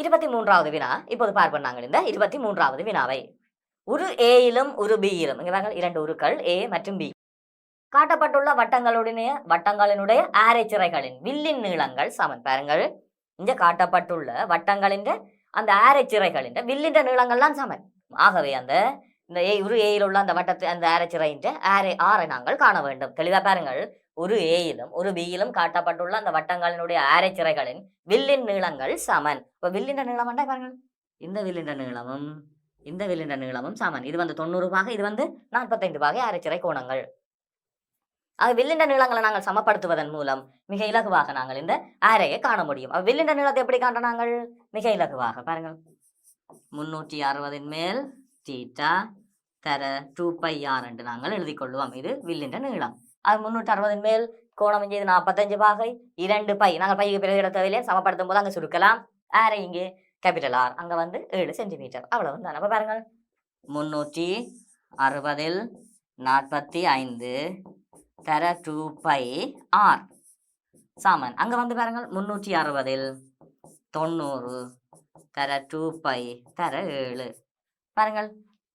இருபத்தி மூன்றாவது வினா. இப்போது பார்ப்போம் நாங்கள் இந்த இருபத்தி மூன்றாவது வினாவை. ஒரு ஏயிலும் ஒரு பியிலும் இங்க பாருங்கள் இரண்டு உருக்கள் ஏ மற்றும் பி காட்டப்பட்டுள்ள வட்டங்களுடைய வட்டங்களினுடைய ஆரைச்சிறைகளின் வில்லின் நீளங்கள் சமன். பாருங்கள் இங்க காட்டப்பட்டுள்ள வட்டங்களின் அந்த ஆரைச்சிறைகளின் வில்லின் நீளங்கள்லாம் சமன். ஆகவே அந்த இந்த ஏ ஒரு ஏயில் உள்ள அந்த வட்டத்தை அந்த ஆரைச்சிறையின் ஆரை ஆரை நாங்கள் காண வேண்டும். தெளிவா பாருங்கள். ஒரு ஏயிலும் ஒரு பியிலும் காட்டப்பட்டுள்ள அந்த வட்டங்களினுடைய ஆரைச்சிறைகளின் வில்லின் நீளங்கள் சமன். இப்போ வில்லின் நீளம் என்ன பாருங்கள்? இந்த வில்லின் நீளமும் இந்த வில்லின் நீளமும் சமன். இது வந்து தொண்ணூறு பாகை இது வந்து நாற்பத்தைந்து பாகை ஆரைச்சிறை கோணங்கள். ஆக வில்லின் நீளங்களை நாங்கள் சமப்படுத்துவதன் மூலம் மிக இலகுவாக நாங்கள் இந்த ஆரையை காண முடியும். அப்ப வில்லின் நீளத்தை எப்படி காண்ட நாங்கள் மிக இலகுவாக பாருங்கள். முன்னூற்றி அறுபதின் மேல் தீட்டா தர டூ பை ஆர் என்று நாங்கள் எழுதி கொள்வோம் இது வில்லின்ற நீளம். அது முன்னூற்றி அறுபதின் மேல் கோணம் இங்கே இது நாற்பத்தஞ்சு பாகை இரண்டு பை நாங்கள் பைக்கு பிறகு இடத்தவையிலே சமப்படுத்தும் போது அங்கே சுருக்கலாம். ஆரே இங்கே கேபிட்டல் ஆர் அங்கே வந்து ஏழு சென்டிமீட்டர் அவ்வளவு தான். அப்போ பாருங்கள். முன்னூற்றி அறுபதில் நாற்பத்தி ஐந்து தர டூ பை ஆர் சாமன். அங்கே வந்து பாருங்கள். முன்னூற்றி அறுபதில் தொண்ணூறு தர டூ பை தர ஏழு. பாருங்கள்.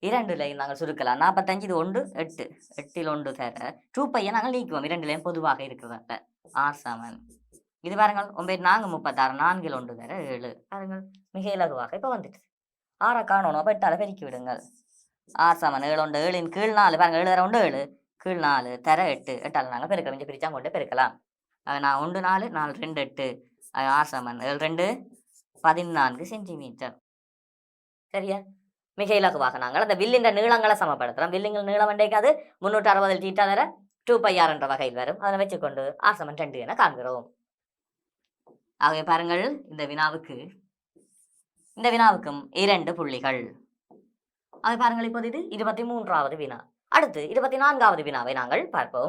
இரண்டுலையும் நாங்கள் சுருக்கலாம். நாற்பத்தஞ்சு இது ஒன்று எட்டு. எட்டில் ஒன்று தர டூ பையை நாங்கள் நீக்குவோம். இரண்டுலையும் பொதுவாக இருக்கிறதால. ஆர் சமன். இது பாருங்கள். ஒன்பது நான்கு முப்பத்தாறு. நான்கில் ஒன்று தர ஏழு. பாருங்கள். மிக இலகுவாக இப்போ வந்துட்டு. ஆறை காணணும் அப்போ எட்டால் பெருக்கி விடுங்கள். ஆர் சமன். ஏழு ஒன்று. ஏழின் கீழ் நாலு. பாருங்கள். ஏழு தர ஒன்று ஏழு. கீழ் நாலு தர எட்டு. எட்டால் நாங்கள் பெருக்கலாம். இங்கே பிரிச்சா கொண்டு பெருக்கலாம். நான் ஒன்று நாலு நாலு ரெண்டு எட்டு. ஆர் சமன். ஏழு ரெண்டு. பதினான்கு சென்டிமீட்டர். சரியா? மிக இலகுவாக நாங்கள் அந்த வில்லின் நீளங்களை சமப்படுத்துகிறோம் வில்லிங்கள் நீளம் வண்டைக்காது முந்நூற்றி அறுபது டீட்டா தர டூ பை ஆர் என்ற வகையில் வரும். அதை வச்சுக்கொண்டு ஆசமன் ரெண்டு என காண்கிறோம். ஆகவே பாருங்கள் இந்த வினாவுக்கு இந்த வினாவுக்கும் இரண்டு புள்ளிகள். ஆகவே பாருங்கள் இப்போது இது இருபத்தி மூன்றாவது வினா. அடுத்து இருபத்தி நான்காவது வினாவை நாங்கள் பார்ப்போம்.